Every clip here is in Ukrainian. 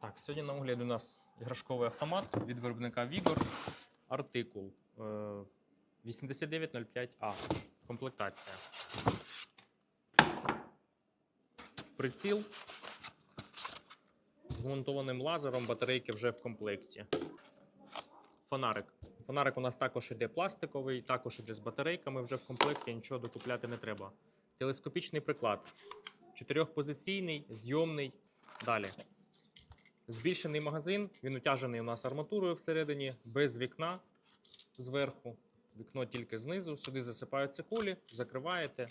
Так, сьогодні на огляді у нас іграшковий автомат від виробника Vigor. Артикул е, 8905А. Комплектація. Приціл з вмонтованим лазером, батарейки вже в комплекті. Фонарик. Фонарик у нас також іде пластиковий, також іде з батарейками вже в комплекті, нічого докупляти не треба. Телескопічний приклад. Чотирьохпозиційний, зйомний. Далі. Збільшений магазин, він утяжений у нас арматурою всередині, без вікна зверху. Вікно тільки знизу. Сюди засипаються кулі, закриваєте,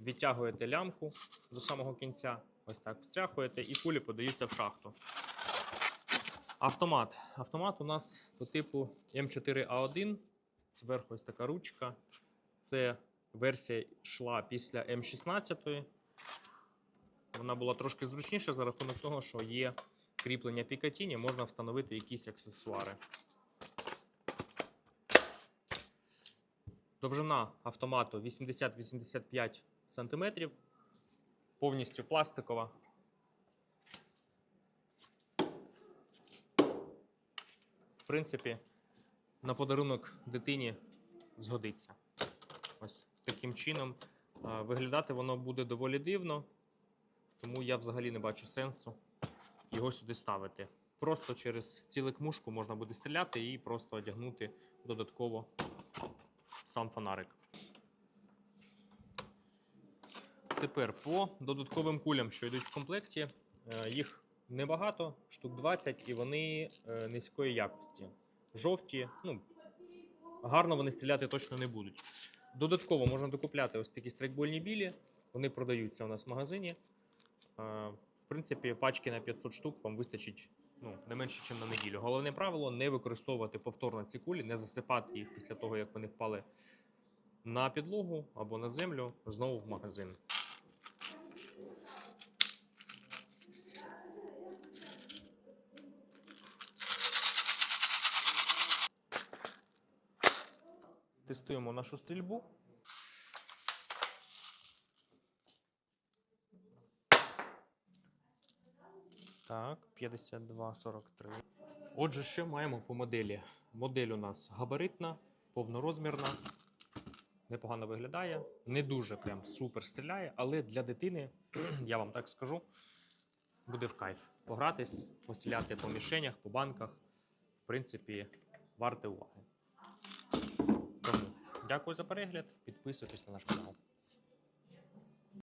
відтягуєте лямку до самого кінця. Ось так встряхуєте, і кулі подаються в шахту. Автомат. Автомат у нас по типу М4А1. Зверху ось така ручка. Це версія йшла після М16. Вона була трошки зручніша за рахунок того, що є кріплення Picatinny, можна встановити якісь аксесуари. Довжина автомату 80-85 см. Повністю пластикова. В принципі, на подарунок дитині згодиться. Ось таким чином. Виглядати воно буде доволі дивно, тому я взагалі не бачу сенсу його сюди ставити. Просто через цілик мушку можна буде стріляти і просто одягнути додатково сам фонарик. Тепер по додатковим кулям, що йдуть в комплекті, е, їх небагато, штук 20, і вони е, низької якості. Жовті, ну, гарно вони стріляти точно не будуть. Додатково можна докупляти ось такі страйкбольні білі. Вони продаються у нас в магазині. В принципі, пачки на 500 штук вам вистачить ну, не менше, ніж на неділю. Головне правило не використовувати повторно ці кулі, не засипати їх після того, як вони впали на підлогу або на землю, знову в магазин. Тестуємо нашу стрільбу. Так, 52-43. Отже, що маємо по моделі? Модель у нас габаритна, повнорозмірна, непогано виглядає, не дуже прям супер стріляє, але для дитини, я вам так скажу, буде в кайф. Погратись, постріляти по мішенях, по банках. В принципі, варте уваги. Тому дякую за перегляд. Підписуйтесь на наш канал.